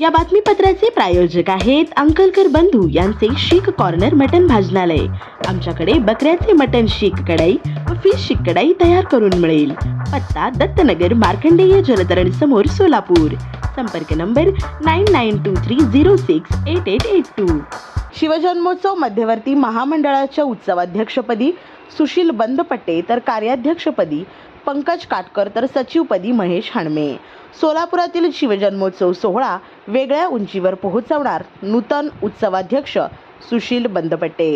या बातमीपत्राचे प्रायोजक आहेत अंकलकर बंधू यांचे शीख कॉर्नर मटन भाजनालय. आमच्याकडे बकऱ्याचे मटन शीख कढाई व फिश शीख कढाई तयार करून मिळेल. पत्ता दत्तनगर मार्कंडेय जलतरण समोर सोलापूर. संपर्क number nine nine two three zero six eight eight eight two शिवजन्मोत्सव मध्यवर्ती महामंडळाच्या उत्सवाध्यक्षपदी सुशील बंदपट्टे तर कार्याध्यक्षपदी पंकज काटकर तर सचिवपदी महेश हणमे. सोलापुरातील शिवजन्मोत्सव सोहळा वेगळ्या उंचीवर पोहोचवणार नूतन उत्सवाध्यक्ष सुशील बंदपट्टे.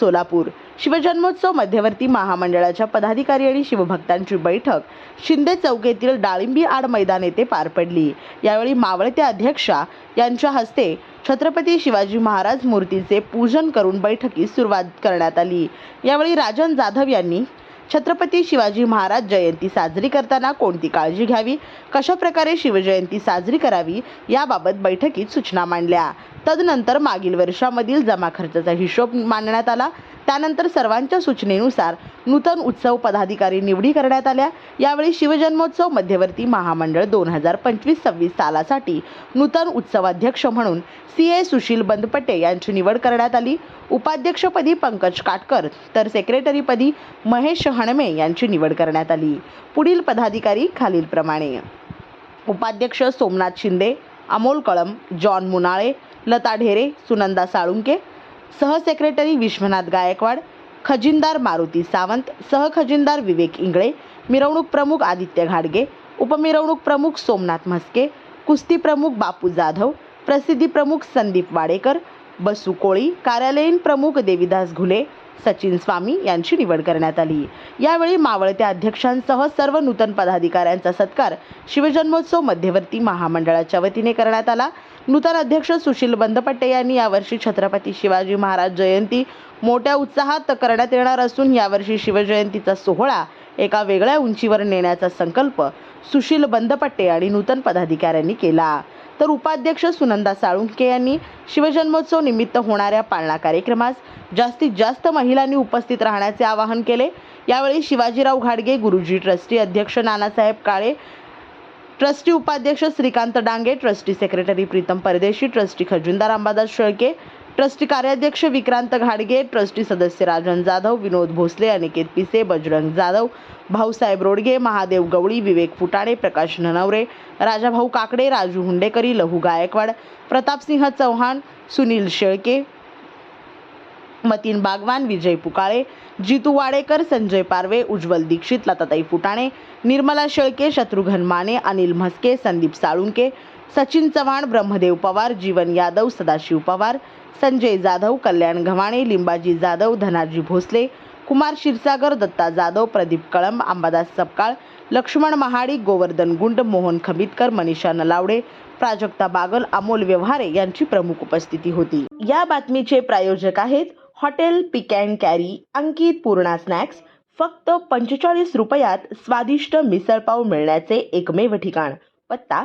सोलापूर शिवजन्मोत्सव मध्यवर्ती महामंडळाच्या पदाधिकारी आणि शिवभक्तांची बैठक शिंदे चौक येथील डाळिंबी आड मैदान येथे पार पडली. यावेळी मावळत्या अध्यक्षा यांच्या हस्ते छत्रपती शिवाजी महाराज मूर्तीचे पूजन करून बैठकीस सुरुवात करण्यात आली. यावेळी राजन जाधव यांनी छत्रपती शिवाजी महाराज जयंती साजरी करताना कोणती काळजी घ्यावी? कशा प्रकारे शिवजयंती साजरी करावी? याबाबत बैठकीत सूचना मांडल्या. तदनंतर मागील वर्षामधील जमा खर्चाचा हिशोब मांडण्यात आला. त्यानंतर सर्वांच्या सूचनेनुसार नूतन उत्सव पदाधिकारी निवडी करण्यात आल्या. यावेळी शिवजन्मोत्सव मध्यवर्ती महामंडळ दोन हजार पंचवीस सव्वीस सालासाठी नूतन उत्सवाध्यक्ष म्हणून सी ए सुशील बंदपट्टे यांची निवड करण्यात आली. उपाध्यक्षपदी पंकज काटकर तर सेक्रेटरीपदी महेश हणमे यांची निवड करण्यात आली. पुढील पदाधिकारी खालीलप्रमाणे उपाध्यक्ष सोमनाथ शिंदे अमोल कळम जॉन मुनाळे लता ढेरे सुनंदा साळुंके सहसेक्रेटरी विश्वनाथ गायकवाड खजिनदार मारुती सावंत सहखजिनदार विवेक इंगळे मिरवणूक प्रमुख आदित्य घाडगे उपमिरवणूक प्रमुख सोमनाथ म्हस्के कुस्ती प्रमुख बापू जाधव प्रसिद्धी प्रमुख संदीप वाडेकर बसू कोळी कार्यालयीन प्रमुख देविदास घुले सचिन स्वामी यांची निवड करण्यात आली. यावेळी मावळत्या अध्यक्षांसह सर्व नूतन पदाधिकाऱ्यांचा सत्कार शिवजन्मोत्सव मध्यवर्ती महामंडळाच्या वतीने करण्यात आला. नूतन अध्यक्ष सुशील बंदपट्टे यांनी यावर्षी छत्रपती शिवाजी महाराज जयंती मोठ्या उत्साहात करण्यात येणार असून यावर्षी शिवजयंतीचा सोहळा एका वेगळ्या उंचीवर नेण्याचा संकल्प सुशील बंदपट्टे आणि नूतन पदाधिकाऱ्यांनी केला. तर उपाध्यक्ष सुनंदा साळुंके यांनी शिवजन्मोत्सव निमित्त होणाऱ्या पाळणा कार्यक्रमास जास्तीत जास्त महिलांनी उपस्थित राहण्याचे आवाहन केले. यावेळी शिवाजीराव घाडगे गुरुजी ट्रस्टी अध्यक्ष नानासाहेब काळे ट्रस्टी उपाध्यक्ष Shrikant Dange trustee secretary Pritam Pardeshi trustee खजुनदार Ambadas Shelke trustee कार्याध्यक्ष विक्रांत घाडगे ट्रस्टी सदस्य राजन जाधव विनोद भोसले अनिकेत पिसे बजरंग जाधव भाऊसाहेब रोडगे महादेव गवळी विवेक फुटाणे प्रकाश ननवरे राजाभाऊ काकडे राजू हुंडेकरी लहू गायकवाड प्रतापसिंह चव्हाण सुनील शेळके मतीन बागवान विजय पुकाळे जितू वाडेकर संजय पारवे उज्ज्वल दीक्षित लताताई फुटाणे निर्मला शेळके शत्रुघ्न माने अनिल म्हस्के संदीप साळुंके सचिन चव्हाण ब्रह्मदेव पवार जीवन यादव सदाशिव पवार संजय जाधव कल्याण घवाणे लिंबाजी जाधव धनाजी भोसले कुमार क्षीरसागर दत्ता जाधव प्रदीप कळंब अंबादास सपकाळ लक्ष्मण महाडिक गोवर्धन गुंड मोहन खमितकर मनीषा नलावडे प्राजक्ता बागल अमोल व्यवहारे यांची प्रमुख उपस्थिती होती. या बातमीचे प्रायोजक आहेत hotel pick and carry Ankit Purna snacks फक्त पंचेचाळीस रुपयात स्वादिष्ट मिसळपाव मिळण्याचे एकमेव ठिकाण. पत्ता